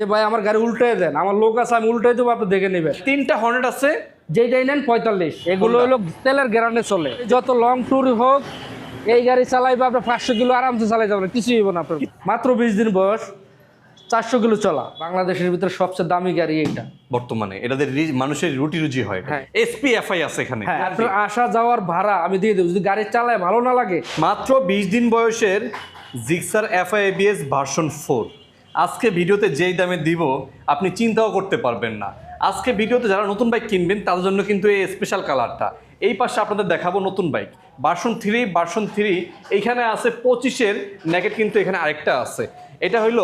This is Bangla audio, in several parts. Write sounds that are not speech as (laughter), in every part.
যে ভাই আমার গাড়ি উল্টে দেন আমার লোক আছে আমি উল্টে দেবো আপনি দেখে নেবেন। তিনটা হর্নেট আছে। যেটাই নেন পঁয়তাল্লিশ। এগুলো? হলো তেলের গ্যারান্টি চলে। যত লং ট্যুর হোক এই গাড়ি চালাইবে আপনার পাঁচশো কিলো আরামসে চালাই যাবেন কিছুই হইব না আপনার। মাত্র বিশ দিন বয়স চারশো কিলো চলা। বাংলাদেশের ভিতরে সবচেয়ে দামি গাড়ি এইটা। বর্তমানে এটাদের মানুষের রুটি রুজি হয়। হ্যাঁ। এসপি এফআই আছে এখানে। হ্যাঁ আপনার আসা যাওয়ার ভাড়া আমি দিয়ে দেবো। যদি গাড়ি চালায় ভালো না লাগে। মাত্র বিশ দিন বয়সের Gixxer FI ABS version four আজকে ভিডিওতে যেই দামে দিব, আপনি চিন্তাও করতে পারবেন না। আজকে ভিডিওতে যারা নতুন বাইক কিনবেন, তাদের জন্য কিন্তু এই স্পেশাল কালারটা এই পাশে আপনাদের দেখাবো নতুন bike version three version three এইখানে আছে পঁচিশের ন্যাকেট কিন্তু এখানে আরেকটা আছে। এটা হইল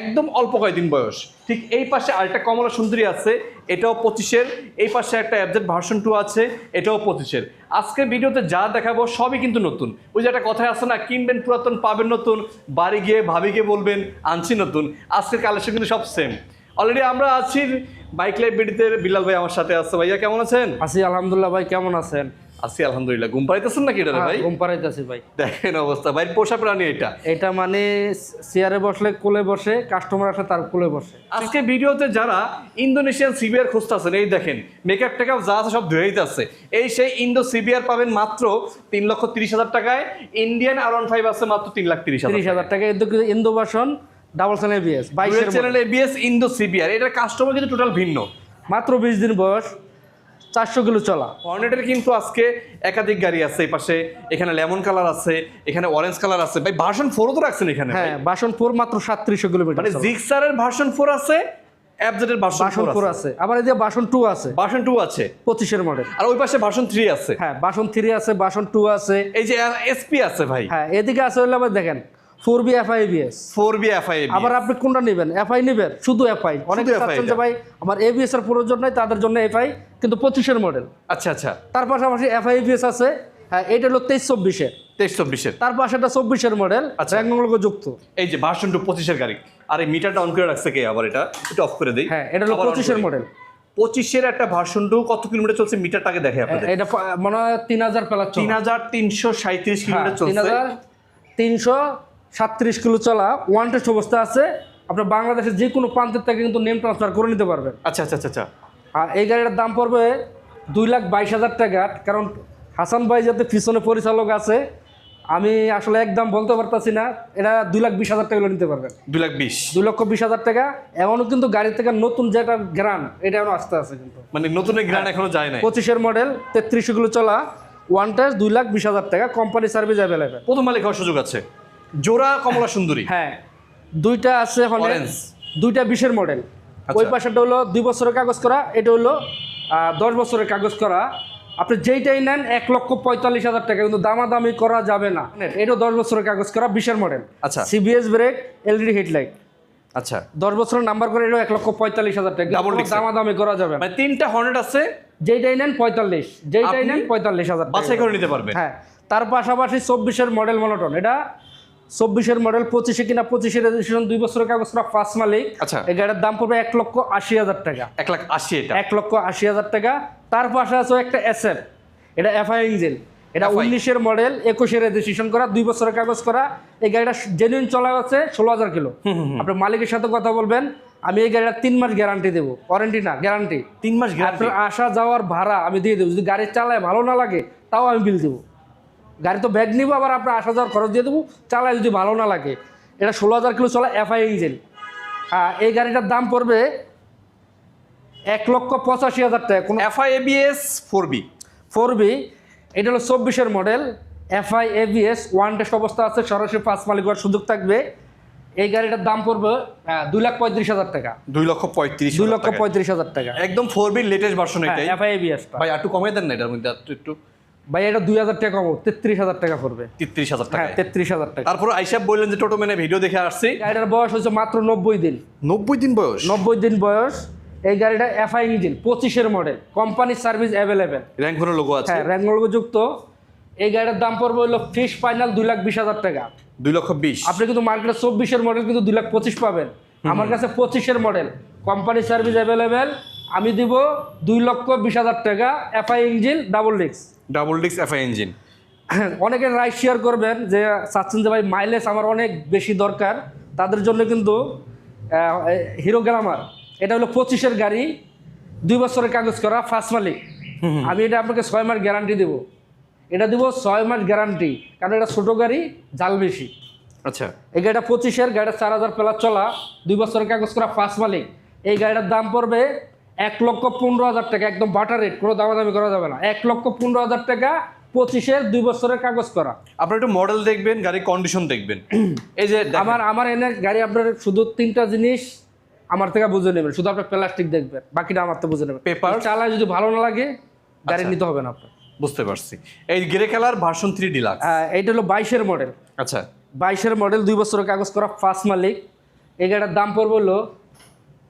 একদম অল্প কয়েকদিন বয়স। ঠিক এই পাশে আরেকটা কমলা সুন্দরী আছে, এটাও পঁচিশের। এই পাশে একটা অ্যাবজেট ভার্সন টু আছে, এটাও পঁচিশের। আজকের ভিডিওতে যা দেখাবো সবই কিন্তু নতুন। ওই যে একটা কথায় আছে না, কিনবেন পুরাতন, পাবেন নতুন, বাড়ি গিয়ে ভাবি গিয়ে বলবেন, আনছি নতুন। আজকের কালেকশন কিন্তু সব সেম অলরেডি আমরা আছি বাইক লাইব্রেরিতে বিলাল ভাই আমার সাথে আছে। ভাইয়া কেমন আছেন? আসি আলহামদুলিল্লাহ ভাই, কেমন আছেন? আছি আলহামদুলিল্লাহ। ঘুম পাড়াইতেছেন নাকি এটা ভাই? ঘুম পাড়াইতেছি ভাই। দেখেন অবস্থা। ভাই পোষা প্রাণী এটা। এটা মানে চেয়ারে বসলে কোলে বসে কাস্টমার আসলে তার কোলে বসে। আজকে ভিডিওতে যারা ইন্দোনেশিয়ান সিবিআর খুঁজতেছেন এই দেখেন মেকআপ টেকআপ যা আছে সব ধুয়েই আছে এই সেই ইন্দো সিবিআর পাবেন মাত্র তিন লক্ষ তিরিশ হাজার টাকায়। ইন্ডিয়ান আর ওয়ান ফাইভ আছে মাত্র তিন লাখ তিরিশ তিরিশ হাজার টাকা ইন্দু বাসন ডাবল সেন এবিএস বাইশের চ্যানেল এবিএস ইন্দো সিবিআর এটার কাস্টমার কিন্তু টোটাল ভিন্ন। মাত্র বিশ দিন বয়স। চারশো কিলো চলা। হর্নেটের কিন্তু আজকে একাধিক গাড়ি আছে এই পাশে। এখানে লেমন কালার আছে এখানে অরেঞ্জ কালার আছে। ভাই ভার্সন ফোরও তো রাখছেন এখানে হ্যাঁ বাসন ফোর মাত্র সাতত্রিশশো কিলোমিটার মানে জিক্সারের ভার্সন ফোর আছে ভার্সন বাসন ফোর আছে। আবার এই যে টু আছে। ভার্সন টু আছে। পঁচিশের মডেল আর ওই পাশে ভার্সন থ্রি আছে। হ্যাঁ থ্রি আছে টু আছে। এই যে এসপি আছে ভাই। হ্যাঁ এদিকে আছে হলে আবার দেখেন। Four V FI BS four V FI আবার আপনি কোনটা নেবেন? এফআই নেবেন? শুধু এফআই অনেকে চাচ্ছেন যে। ভাই আমার এবিএস এর প্রয়োজন নাই তাদের জন্য এফআই কিন্তু পঁচিশের মডেল। আচ্ছা আচ্ছা। তার পাশাপাশি এফআই এবিএস আছে হ্যাঁ এটা হলো তেইশ চব্বিশের তেইশ চব্বিশের। তার পাশে একটা চব্বিশের মডেল আচ্ছা। র্যাঙ্গলগ যুক্ত এই যে ভার্সন টু পঁচিশের গাড়ি আর এই মিটারটা অন করে রাখছে কে আবার এটা? একটু অফ করে দিই। হ্যাঁ এটা হলো পঁচিশের মডেল। পঁচিশের একটা ভার্সন টু কত কিলোমিটার চলছে মিটারটাকে দেখে আপনাদের? এটা পা- মনে হয় তিন হাজার প্লাস তিন হাজার তিনশো সাঁত্রিশ হ্যাঁ, কিলোমিটার তিন হাজার তিনশো সাতত্রিশ কিলো চলা ওয়ান টেস্ট অবস্থা আছে। আপনার বাংলাদেশের যে কোনো প্রান্তের থেকে কিন্তু নেম ট্রান্সফার করে নিতে পারবেন। আচ্ছা আচ্ছা আচ্ছা আচ্ছা। আর এই গাড়িটার দাম পড়বে দুই লাখ বাইশ হাজার টাকা। কারণ হাসান ভাই যাতে পিছনে পরিচালক আছে আমি আসলে একদম বলতে পারতাছি না। এটা দুই লাখ বিশ হাজার টাকা নিতে পারবেন। দুই লাখ বিশ। দুই লক্ষ বিশ হাজার টাকা। এমনও কিন্তু গাড়ি থেকে নতুন যেটা গ্রান এটা এমন আসতে আছে কিন্তু। মানে নতুন গ্রান্ড এখনও যায় না পঁচিশের মডেল তেত্রিশশো কিলো চলা ওয়ান টেস্ট দুই লাখ বিশ হাজার টাকা কোম্পানি সার্ভিস অ্যাভেলেবেল প্রথম মালিক হওয়ার সুযোগ আছে। জোড়া কমলা সুন্দরী। হ্যাঁ দুইটা আছে হলে। দুইটা বিশের মডেল ওই আচ্ছা। পাশেরটা হলো দুই বছরের কাগজ করা এটা হলো দশ বছরের কাগজ করা। আপনি যেইটাই নেন এক লক্ষ পঁয়তাল্লিশ হাজার টাকা কিন্তু দামাদামি করা যাবে না। এটাও দশ বছরের কাগজ করা বিশের মডেল আচ্ছা। সিবিএস ব্রেক এলইডি হেডলাইট আচ্ছা। দশ বছরের নাম্বার করে এটাও এক লক্ষ পঁয়তাল্লিশ হাজার টাকা দামাদামি করা যাবে মানে তিনটা হর্নেট আছে। যেইটাই নেন পঁয়তাল্লিশ। যেইটাই নেন পঁয়তাল্লিশ হাজার টাকা। বাছাই করে নিতে পারবেন। হ্যাঁ তার পাশাপাশি চব্বিশের মডেল মনোটন এটা চব্বিশের মডেল পঁচিশে কিনা পঁচিশে রেজিস্ট্রেশন দুই বছরের কাগজ করা ফার্স্ট মালিক। আচ্ছা। এই গাড়ির দাম পড়বে এক লক্ষ আশি হাজার টাকা। এক লাখ আশি এক লক্ষ আশি হাজার টাকা। তার পাশে আছে একটা এসএফ এটা এফআই ইঞ্জিন এটা উনিশের মডেল একুশে রেজিস্ট্রেশন করা দুই বছরের কাগজ করা। এই গাড়িটা জেনুইন চলা আছে ষোলো হাজার কিলো। আপনার মালিকের সাথে কথা বলবেন আমি এই গাড়িটা তিন মাস গ্যারান্টি দেবো। ওয়ারেন্টি না গ্যারান্টি তিন মাস আপনার আসা যাওয়ার ভাড়া আমি দিয়ে দেবো। যদি গাড়ি চালায় ভালো না লাগে তাও আমি বিল দেবো। গাড়ি তো ব্যাগ নিবো আবার আপনার আট হাজার খরচ দিয়ে দেবো। চালায় যদি ভালো না লাগে। এটা ষোলো হাজার কিলো চলা এফআই ইঞ্জিন হ্যাঁ এই গাড়িটার দাম পড়বে এক লক্ষ পঁচাশি হাজার টাকা। কোনো FI ABS four V four V এটা হলো চব্বিশের model FI ABS one test অবস্থা আছে সরাসরি পাঁচ মালিক হওয়ার সুযোগ থাকবে। এই গাড়িটার দাম পড়বে আহ, দুই লাখ পঁয়ত্রিশ হাজার টাকা। দুই লক্ষ পঁয়ত্রিশ দুই লক্ষ পঁয়ত্রিশ হাজার টাকা। একদম ফোর বির লেটেস্ট ভার্সন এটাই। এফআই এবিএসটা ভাই একটু কমে দেন না এটার মধ্যে একটু ভাই এটা দুই হাজার টাকা কমো তেত্রিশ হাজার টাকা পড়বে। তেত্রিশ হাজার হ্যাঁ টাকা তেত্রিশ হাজার টাকা। তারপর আইসাব বললেন যে টোটো মেনে ভিডিও দেখে আসছি। গাড়িটার বয়স হচ্ছে মাত্র নব্বই দিন। নব্বই দিন বয়স? নব্বই দিন বয়স। এই গাড়িটা এফআই ইঞ্জিন পঁচিশের মডেল কোম্পানির সার্ভিস অ্যাভেলেবেল র্যাঙ্ক কোনো লোগো আছে? হ্যাঁ র্যাঙ্গলগ যুক্ত। এই গাড়িটার দাম পড়বে হলো ফিক্স ফাইনাল দুই লাখ বিশ হাজার টাকা। দুই লক্ষ বিশ। আপনি কিন্তু মার্কেটে চব্বিশের মডেল কিন্তু দুই লাখ পঁচিশ পাবেন। আমার কাছে পঁচিশের মডেল কোম্পানি সার্ভিস অ্যাভেলেবেল আমি দিব দুই লক্ষ বিশ হাজার টাকা এফআই ইঞ্জিন ডাবল ডিক্স ডাবল ডিক্স এফআই ইঞ্জিন। (clears throat) অনেকে রাইড শেয়ার করবেন যে চাচ্ছেন যে ভাই মাইলেজ আমার অনেক বেশি দরকার। তাদের জন্য কিন্তু হিরো গ্রামার এটা হলো পঁচিশের গাড়ি দুই বছরের কাগজ করা ফার্স্ট মালিক। আমি এটা আপনাকে ছয় মাস গ্যারান্টি দেবো। এটা দিব ছয় মাস গ্যারান্টি কারণ এটা ছোটো গাড়ি জাল বেশি। আচ্ছা। এই গাড়িটা পঁচিশের গাড়িটা চার হাজার প্লাস চলা দুই বছরের কাগজ করা ফার্স্ট মালিক। এই গাড়িটার দাম পড়বে এক লক্ষ পনেরো হাজার টাকা একদম বাটার রেট কোনো দামাদামি করা যাবে না। এক লক্ষ পনেরো হাজার টাকা পঁচিশের দুই বছরের কাগজ করা। আপনারা একটু মডেল দেখবেন গাড়ির কন্ডিশন দেখবেন। এই যে আমার আমার এনে গাড়ি আপনার শুধু তিনটা জিনিস আমার থেকে বুঝে নেবেন শুধু আপনার প্লাস্টিক দেখবেন বাকিটা আমার তো বুঝে নেবেন। Papers? চালায় যদি ভালো না লাগে গাড়ি আচ্ছা। নিতে হবে না আপনার। বুঝতে পারছি। এই grey colour version three deluxe এইটা হলো বাইশের মডেল আচ্ছা। বাইশের মডেল দুই বছরের কাগজ করা ফার্স্ট মালিক। এই গাড়িটার দাম পড়বে হলো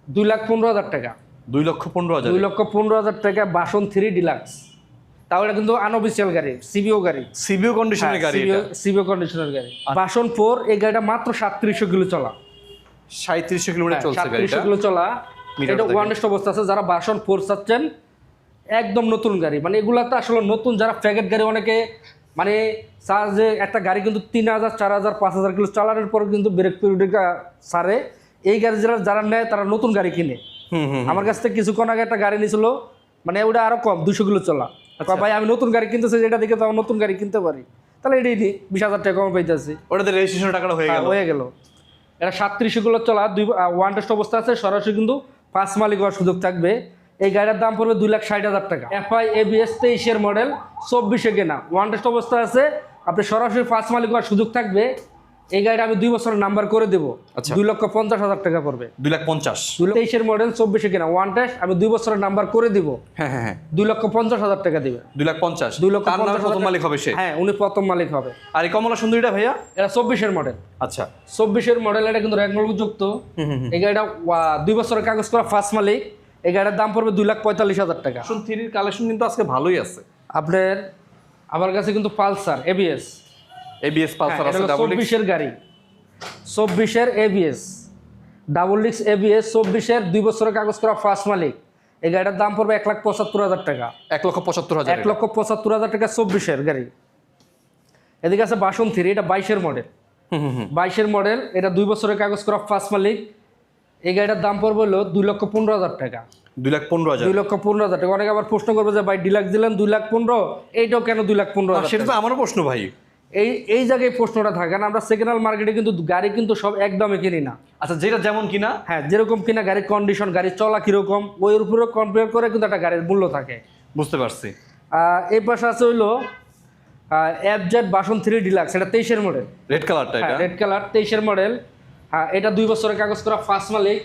দুই লাখ পনেরো হাজার টাকা। দুই লক্ষ পনেরো হাজার। দুই লক্ষ পনেরো হাজার টাকা বাসন থ্রি ডিলাক্স তাও এটা কিন্তু আনঅফিসিয়াল গাড়ি সিবিও গাড়ি। সিবিও কন্ডিশনের গাড়ি সিবিও কন্ডিশনের গাড়ি। বাসন ফোর এই গাড়িটা মাত্র সাতত্রিশশো কিলো চলা। সাঁত্রিশশো কিলোমিটার চলছে গাড়িটা। সাতত্রিশশো কিলো চলা। এটা অবস্থা আছে। যারা বাসন ফোর চাচ্ছেন একদম নতুন গাড়ি। মানে এগুলা তো আসলে নতুন যারা প্যাকেট গাড়ি অনেকে মানে চার্জ যে একটা গাড়ি কিন্তু তিন হাজার চার হাজার পাঁচ হাজার কিলো চালানোর পর কিন্তু ব্রেক পিরিয়ডিকা সারে এই গাড়ি যারা যারা নেয় তারা নতুন গাড়ি কিনে। আমার কাছ থেকে কিছুক্ষণ আগে একটা গাড়ি নিয়েছিল মানে ওটা আরও কম দুশো কিলো চলা। কয়, ভাই আমি নতুন গাড়ি কিনতেছি যেটা দেখে তো নতুন গাড়ি কিনতে পারি। তাহলে এটাই নিই বিশ হাজার টাকা কম পাইতেছি। ওটাতে রেজিস্ট্রেশন টাকাটা হয়ে গেল। হয়ে গেল। এটা সাতত্রিশশো কিলো চলা দুই ওয়ান টেস্ট অবস্থা আছে সরাসরি কিন্তু পাঁচ মালিক হওয়ার সুযোগ থাকবে। এই গাড়ির দাম পড়বে দুই লাখ ষাট হাজার টাকা। এফআই এবিএস তেইশের মডেল চব্বিশে কেনা। ওয়ান টেস্ট অবস্থা আছে আপনি সরাসরি পাঁচ মালিক হওয়ার সুযোগ থাকবে। এই গাড়িটা আমি দুই বছরের নাম্বার করে দেবো। আচ্ছা। দুই লক্ষ পঞ্চাশ হাজার টাকা পড়বে। দুই লাখ পঞ্চাশ। তেইশের মডেল চব্বিশে কেনা। ওয়ান টেস্ট আমি দুই বছরের নাম্বার করে দিব। হ্যাঁ হ্যাঁ হ্যাঁ। দুই লক্ষ পঞ্চাশ হাজার টাকা দিবে। দুই লাখ পঞ্চাশ। দুই লক্ষ প্রথম মালিক হবে সে। হ্যাঁ উনি প্রথম মালিক হবে। আর এই কমলা সুন্দরীটা ভাইয়া? এটা চব্বিশের মডেল আচ্ছা। চব্বিশের মডেল এটা কিন্তু যুক্ত। এই গাড়িটা দুই বছরের কাগজ করা ফার্স্ট মালিক। এই গাড়ির দাম পড়বে দুই লাখ পঁয়তাল্লিশ হাজার টাকা। থ্রির কালেকশন কিন্তু আজকে ভালোই আছে। আপনার আমার কাছে কিন্তু পালসার এবিএস এবিএস পালসার আছে ডাবল চব্বিশের গাড়ি। চব্বিশের এবিএস ডাবল ডিক্স এবিএস চব্বিশের দুই বছরের কাগজ করা ফার্স্ট মালিক। এই গাড়িটার দাম পড়বে এক লাখ পঁচাত্তর হাজার টাকা। এক লক্ষ পঁচাত্তর হাজার এক লক্ষ পঁচাত্তর হাজার টাকা চব্বিশের গাড়ি। এদিকে আছে বাসন থ্রি এটা বাইশের মডেল হুম হুম হুম। বাইশের মডেল এটা দুই বছরের কাগজ করা ফার্স্ট মালিক। এই গাড়িটার দাম পড়বে হলো দুই লক্ষ পনেরো হাজার টাকা। দুই লাখ পনেরো হাজার। দুই লক্ষ পনেরো হাজার টাকা। অনেকে আবার প্রশ্ন করবে যে ভাই ডিলাক্স দিলেন দুই লাখ পনেরো? এইটাও কেন দুই লাখ পনেরো সেটা তো আমারও প্রশ্ন ভাই। এই এই জায়গায় প্রশ্নটা থাকে কারণ আমরা সেকেন্ড হ্যান্ড মার্কেটে কিন্তু গাড়ি কিন্তু সব একদমই কিনি না। আচ্ছা যেটা যেমন কিনা? হ্যাঁ যেরকম কিনা গাড়ির কন্ডিশন গাড়ি চলা কীরকম ওই উপরে কম্পেয়ার করে কিন্তু একটা গাড়ির মূল্য থাকে। বুঝতে পারছি। এই পাশে আছে হইল জেড বাসন থ্রি ডিলাক্স এটা তেইশের মডেল রেড কালারটা হ্যাঁ এটা রেড কালার তেইশের মডেল হ্যাঁ এটা দুই বছরের কাগজ করা ফার্স্ট মালিক।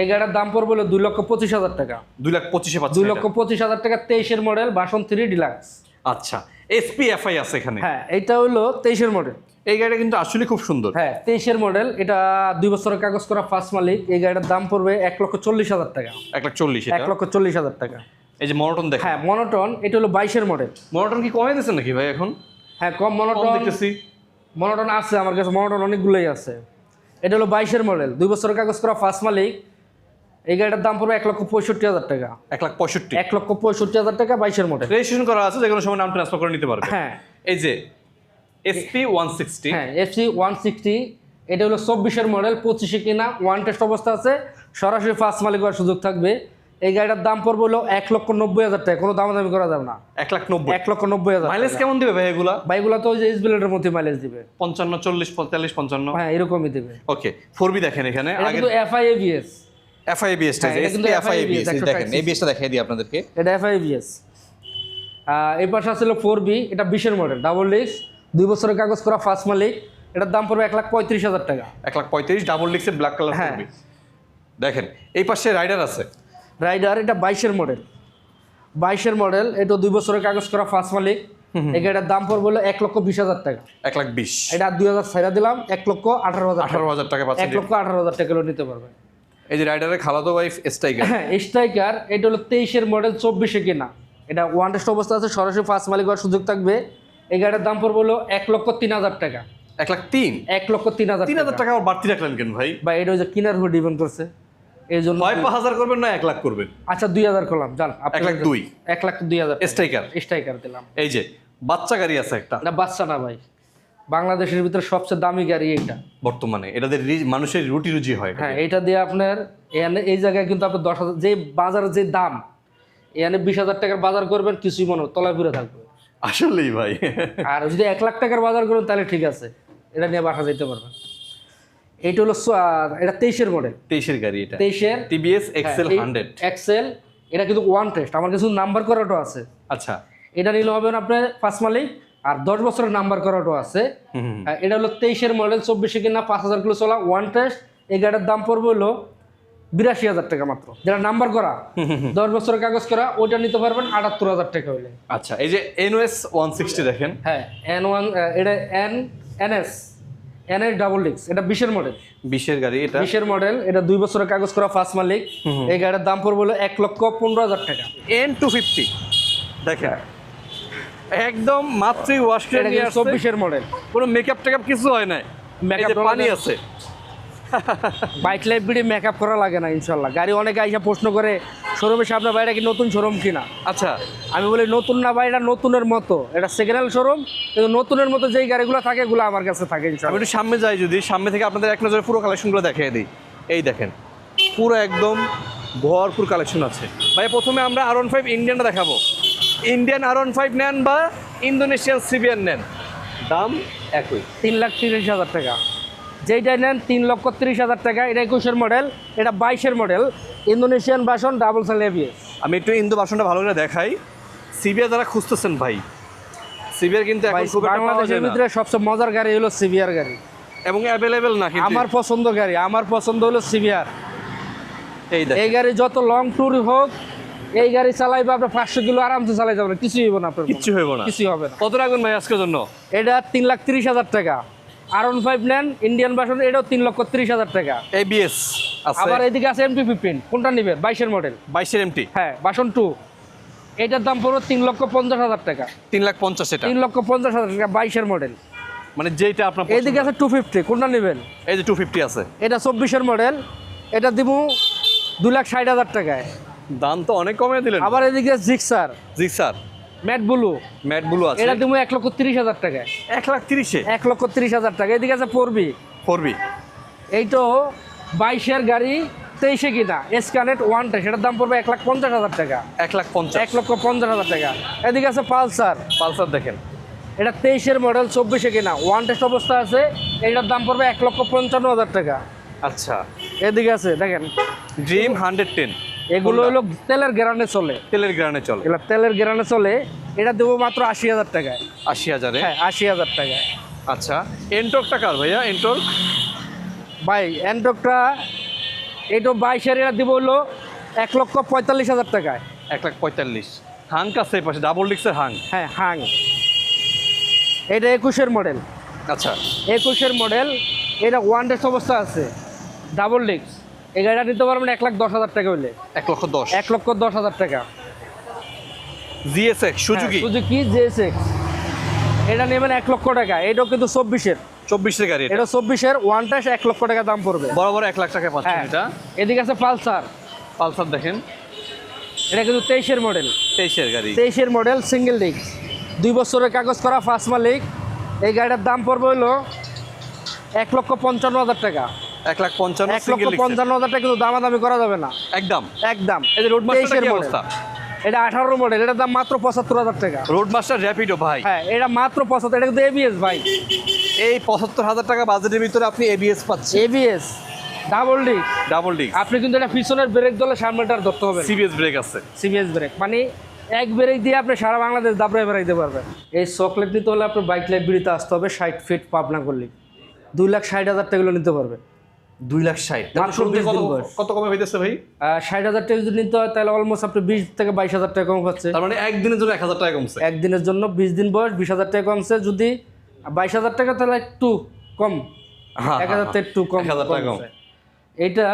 এই গাড়ির দাম পড়বে হলো দুই লক্ষ পঁচিশ হাজার টাকা। দুই লাখ পঁচিশে দুই লক্ষ পঁচিশ হাজার টাকা তেইশের মডেল বাসন থ্রি ডিলাক্স আচ্ছা এসপি এফআই আছে এখানে। হ্যাঁ এটা হলো তেইশের মডেল এই গাড়িটা কিন্তু আসলে খুব সুন্দর। হ্যাঁ তেইশের মডেল এটা দুই বছরের কাগজ করা ফার্স্ট মালিক। এই গাড়িটার দাম পড়বে এক লক্ষ চল্লিশ হাজার টাকা। এক লাখ চল্লিশ এক লক্ষ চল্লিশ হাজার টাকা। এই যে মনোটন দেখেন। হ্যাঁ মনোটন এটা হলো বাইশের মডেল মনোটন কি কমে দিয়েছে নাকি ভাই এখন? হ্যাঁ কম কম মনোটন দেখতেছি। মনোটন আছে আমার কাছে মনোটন অনেকগুলোই আছে। এটা হলো বাইশের মডেল দুই বছরের কাগজ করা ফার্স্ট মালিক। এই গাড়িটার দাম পড়বে এক লক্ষ পঁয়ষট্টি হাজার টাকা। এক লাখ পঁয়ষট্টি। এক লক্ষ পঁয়ষট্টি হাজার টাকা বাইশের মডেল। রেজিস্ট্রেশন করা আছে যে কোনো সময় নাম ট্রান্সফার করে নিতে পারবে। হ্যাঁ। এই যে এসপি ওয়ান সিক্সটি হ্যাঁ এফসি ওয়ান সিক্সটি এটা হলো চব্বিশের মডেল পঁচিশে কিনা ওয়ান টেস্ট অবস্থা আছে সরাসরি ফার্স্ট মালিক হওয়ার সুযোগ থাকবে। এই গাড়িটার দাম পড়বে হলো এক লক্ষ নব্বই হাজার টাকা কোনো দামাদামি করা যাবে না। এক লাখ নব্বই। এক লক্ষ নব্বই হাজার মাইলেজ কেমন দিবে ভাই এগুলা? বাইকগুলো তো ওই যে এসবিলেটের মধ্যে মাইলেজ দিবে। পঞ্চান্ন চল্লিশ পঁয়তাল্লিশ পঞ্চান্ন। হ্যাঁ এরকমই দিবে। ওকে ফোর বি দেখেন এখানে। কিন্তু এফআই এবিএস হ্যাঁ, এটা কিন্তু এফআইবিএস দেখেন টাকা এবিএসটা দেখাই দিই আপনাদেরকে। এটা এফআইবিএস এই পাশে আসলে ফোর বি এটা বিশের মডেল ডাবল ডিস্ক দুই বছরের কাগজ করা ফার্স্ট মালিক এটার দাম পড়বে এক লাখ পঁয়ত্রিশ হাজার টাকা। এক লাখ পঁয়ত্রিশ ডাবল ডিক্সের ব্ল্যাক কালার হ্যাঁ। দেখেন এই পাশে রাইডার আছে। রাইডার এটা বাইশের মডেল বাইশের মডেল এটা দুই বছরের কাগজ করা ফার্স্ট মালিক। এই গাড়িটার দাম পড়বে হলো এক লক্ষ বিশ হাজার টাকা। এক লাখ বিশ। এটা দুই হাজার ছাইরা দিলাম এক লক্ষ আঠারো হাজার আঠারো হাজার টাকা এক লক্ষ আঠারো হাজার টাকা নিতে পারবে এই যে রাইডারের খালাতো ওয়াইফ স্ট্রাইকার হ্যাঁ স্ট্রাইকার এটা হলো তেইশের মডেল চব্বিশে কেনা। এটা ওয়ান টেস্ট অবস্থা আছে সরাসরি ফার্স্ট মালিক হওয়ার সুযোগ থাকবে। এই গাড়ির দাম পড়বে হলো এক লক্ষ তিন হাজার টাকা। এক লাখ তিন? এক লক্ষ তিন হাজার তিন হাজার টাকা। আবার বাড়তি রাখলেন কেন ভাই? বা এটা হচ্ছে কিনার উপর ডিপেন্ড করছে। এই জন্য ছয় পাঁচ হাজার করবেন না এক লাখ করবেন। আচ্ছা দুই হাজার করলাম জান এক লাখ দুই। এক লাখ দুই হাজার। স্ট্রাইকার স্ট্রাইকার দিলাম। এই যে বাচ্চা গাড়ি আছে একটা। না বাচ্চা না ভাই। বাংলাদেশের ভিতরে সবচেয়ে দামি গাড়ি এইটা। বর্তমানে। রি- মানুষের রুটি রুজি হয় হ্যাঁ এইটা দিয়ে আপনার এই জায়গায় কিন্তু আপনার দশ হাজার যে বাজারের যে দাম এখানে বিশ হাজার টাকার বাজার করবেন কিছুই মনে তলায় ফিরে থাকবে। আসলেই ভাই। আর যদি এক লাখ টাকার বাজার করেন তাহলে ঠিক আছে। এটা নিয়ে বাসা যেতে পারবেন এইটা হলো এটা তেইশের মডেল তেইশের গাড়ি এটা। তেইশের টিভিএস এক্সেল হান্ড্রেড এক্সেল এটা কিন্তু ওয়ান টেস্ট আমার কিছু নাম্বার করাটো আছে। আচ্ছা। এটা নিলে হবে না আপনার পাঁচ মালিক আর দশ বছরের নাম্বার করাটো আছে। এটা হলো তেইশের মডেল চব্বিশে কিনা পাঁচ হাজার কিলো চলা ওয়ান টেস্ট। এই গাড়ির দাম পড়বে হলো বিরাশি হাজার টাকা মাত্র। যেটা নাম্বার করা দশ বছরের কাগজ করা ওইটা নিতে পারবেন আটাত্তর হাজার টাকা হইলে আচ্ছা এই যে এন এনওএস ওয়ান সিক্সটি দেখেন। হ্যাঁ এন ওয়ান এটা এন এনএস এনএস ডাবল ডিক্স এটা বিশের মডেল। বিশের গাড়ি এটা? বিশের মডেল এটা দুই বছরের কাগজ করা ফার্স্ট মালিক। এই গাড়ির দাম পড়বে হলো এক লক্ষ পনেরো হাজার টাকা। এন টু ফিফটি দেখেন। একদম মাত্রই ওয়াশ করে নিয়ে চব্বিশের মডেল কোনো মেকআপ টেকআপ কিছু হয় না মেকআপ পানি আছে। বাইক লাইফ বিডি মেকআপ করা লাগে না ইনশাল্লাহ গাড়ি অনেকে আইসা প্রশ্ন করে শোরুমের আপনার বাইরে কি নতুন শোরুম কিনা? আচ্ছা। আমি বলি নতুন না ভাই এটা নতুনের মতো। এটা সেকেন্ড হ্যান্ড শোরুম কিন্তু নতুনের মতো যেই গাড়িগুলো থাকে এগুলো আমার কাছে থাকে আমি একটু সামনে যাই যদি সামনে থেকে আপনাদের এক নজরে পুরো কালেকশনগুলো দেখিয়ে দিই। এই দেখেন পুরো একদম ভরপুর কালেকশন আছে। ভাই প্রথমে আমরা আর ওয়ান ফাইভ ইন্ডিয়ানটা দেখাবো। ইন্ডিয়ান আর ওয়ান ফাইভ নেন বা ইন্দোনেশিয়ান সিবিয়ান নেন। দাম একই। তিন লাখ তিরিশ হাজার টাকা। যেইটাই নেন তিন লক্ষ তিরিশ হাজার টাকা এটা একুশের মডেল এটা বাইশের মডেল ইন্দোনেশিয়ান বাসন ডাবল সেল এবিএস আমি একটু ইন্দো বাসনটা ভালো করে দেখাই। সিবিআর যারা খুঁজতেছেন ভাই সিবিআর কিন্তু বাংলাদেশের ভিতরে সবচেয়ে মজার গাড়ি হলো সিভিআর গাড়ি। এবং অ্যাভেলেবেল না আমার পছন্দ গাড়ি আমার পছন্দ হলো দেখ এই গাড়ি যত লং ট্যুর হোক এই গাড়ি চালাইবে আপনার পাঁচশো কিলো আরামসে চালাই যাবেন কিছুই হবে না আপনার কিচ্ছু হইব না। কিছু হবে না। কত রাখবেন ভাই আজকের জন্য? এটা তিন লাখ তিরিশ হাজার টাকা। আর ওয়ান ফাইভ নেন ইন্ডিয়ান বাসন এটাও তিন লক্ষ তিরিশ হাজার টাকা। এবিএস আছে। আবার এদিকে আছে এমটি ফিফটিন কোনটা নিবেন? বাইশের মডেল বাইশের এমটি হ্যাঁ বাসন টু এটার দাম পড়বে তিন লক্ষ পঞ্চাশ হাজার টাকা। তিন লাখ পঞ্চাশ এটা। তিন লক্ষ পঞ্চাশ হাজার টাকা বাইশের মডেল মানে যেটা আপনার। এদিকে আছে টু ফিফটি কোনটা নেবেন? এই যে টু ফিফটি আছে। এটা চব্বিশের মডেল এটা দিব দু লাখ ষাট হাজার টাকায়। দাম তো অনেক কমে দিলেন। আবার এদিকে জিক্সার জি sir matte blue matte blue আছে। এটা দিব এক লক্ষ তিরিশ হাজার টাকায়। এক লাখ তিরিশে? এক লক্ষ তিরিশ হাজার টাকা। এদিকে আছে পড়বি করবি এই তো বাইশের গাড়ি তেইশে কিনা। এসকানেট ওয়ানটা সেটার দাম পড়বে এক লাখ পঞ্চাশ হাজার টাকা। এক লাখ পঞ্চাশ। এক লক্ষ পঞ্চাশ হাজার টাকা। এদিকে আছে পালসার পালসার দেখেন। এটা তেইশের মডেল চব্বিশে কিনা। ওয়ান টেস্ট অবস্থা আছে। এটার দাম পড়বে এক লক্ষ পঞ্চান্ন হাজার টাকা। আচ্ছা। এদিকে আছে দেখেন। ড্রিম হান্ড্রেড টেন এগুলো হলো তেলের গ্যারান্টে চলে। তেলের গ্রানে চলে। এগুলো তেলের গ্যারান্টে চলে এটা দেবো মাত্র আশি হাজার টাকায়। আশি হাজারে? হ্যাঁ আশি হাজার টাকায়। আচ্ছা এন্টকটা কার ভাইয়া? এনটক ভাই অ্যান্টকটা এইটা বাইশের এটা দিব হলো এক লক্ষ পঁয়তাল্লিশ হাজার টাকায়। এক লাখ পঁয়তাল্লিশ। হাং কাছে পাশে ডাবল ডিক্সের হাং। হ্যাঁ হাং। এটা একুশের মডেল আচ্ছা। একুশের মডেল এটা ওয়ান ডেস অবস্থা আছে। ডাবল ডিক্স এই গাড়িটা নিতে পারবেন এক লাখ দশ হাজার টাকা হইলে। এক লক্ষ দশ। এক লক্ষ দশ হাজার টাকা। GSX Suzuki? Suzuki GSX. এটা নেবেন এক লক্ষ টাকা। এটাও কিন্তু চব্বিশের। চব্বিশের গাড়ি এটা? চব্বিশের ওয়ান টেস এক লক্ষ টাকা দাম পড়বে। বরাবর এক লাখ টাকা পাচ্ছেন হ্যাঁ। এটা। এদিকে আছে পালসার। পালসার দেখেন। এটা কিন্তু তেইশের মডেল তেইশের গাড়ি। তেইশের মডেল সিঙ্গেল ডিস্ক দুই বছরের কাগজ করা ফার্স্ট মালিক। এই গাড়িটার দাম পড়বে হলো এক লক্ষ পঞ্চান্ন হাজার টাকা। এক লাখ পঞ্চান্ন এক লক্ষ পঞ্চান্ন হাজার টাকা কিন্তু দামাদামি করা যাবে না। একদম। একদম। এই যে রোড মাস্টারটা 23 কি এর অবস্থা? এটা আঠারো মডেল এটার দাম মাত্র পঁচাত্তর হাজার টাকা। রোড মাস্টার র্যাপিডো ভাই। হ্যাঁ এটা মাত্র পঁচাত্তর এটা কিন্তু এবিএস ভাই। এই পঁচাত্তর হাজার টাকা বাজেটের ভিতরে আপনি এবিএস পাচ্ছেন। ABS double disc double disc আপনি কিন্তু এটা পিছনের ব্রেক দলে সামনেটার ধরতে হবে। সিবিএস ব্রেক আছে। সিবিএস ব্রেক মানে এক ব্রেক দিয়ে আপনি সারা বাংলাদেশ দাবড়ায় বেড়াইতে পারবেন। এই চকলেট নিতে হলে আপনার বাইক লাইব্রেরিতে আসতে হবে ষাট ফিট পাবনা করলে দুই লাখ ষাট হাজার টাকাগুলো নিতে পারবে। দুই লাখ ষাট। মাত্র শুরুতে 20 কত কমে হইতেছে ভাই? ষাট হাজার টাকা যদি নিতে হয় তাহলে অলমোস্ট আপনি বিশ থেকে বাইশ হাজার টাকা কম পাচ্ছে তার মানে একদিনের জন্য এক হাজার টাকা কমছে। একদিনের জন্য বিশ দিন বয়স বিশ হাজার টাকা কমছে। যদি বাইশ হাজার টাকা তাহলে একটু কম। এক হাজার টাকা একটু কম 1000 টাকা কম। এটা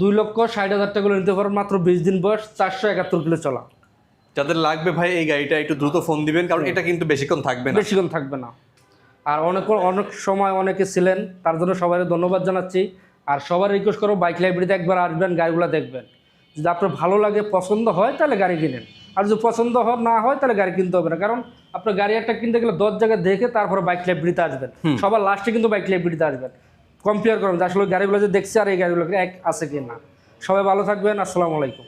দুই লক্ষ ষাট হাজার টাকা নিতে পারেন মাত্র বিশ দিন বয়স চারশো একাত্তর কিলো চলা। যাদের লাগবে ভাই এই গাড়িটা একটু দ্রুত ফোন দিবেন কারণ এটা কিন্তু বেশিক্ষণ থাকবে না। বেশিক্ষণ থাকবে না। আর অনেক অনেক সময় অনেকে ছিলেন তার জন্য সবাই ধন্যবাদ জানাচ্ছি। আর সবার রিকোয়েস্ট করো বাইক লাইব্রেরিতে একবার আসবেন গাড়িগুলো দেখবেন। যদি আপনার ভালো লাগে পছন্দ হয় তাহলে গাড়ি কিনেন। আর যদি পছন্দ হয় না হয় তাহলে গাড়ি কিনতে হবে না। কারণ আপনার গাড়ি একটা কিনতে গেলে দশ জায়গায় দেখে তারপরে বাইক লাইব্রেরিতে আসবেন। সবার লাস্টে কিন্তু বাইক লাইব্রেরিতে আসবেন। কম্পেয়ার করেন যে আসলে গাড়িগুলো যে দেখছি আর এই গাড়িগুলো এক আছে কি না সবাই ভালো থাকবেন আসসালামু আলাইকুম।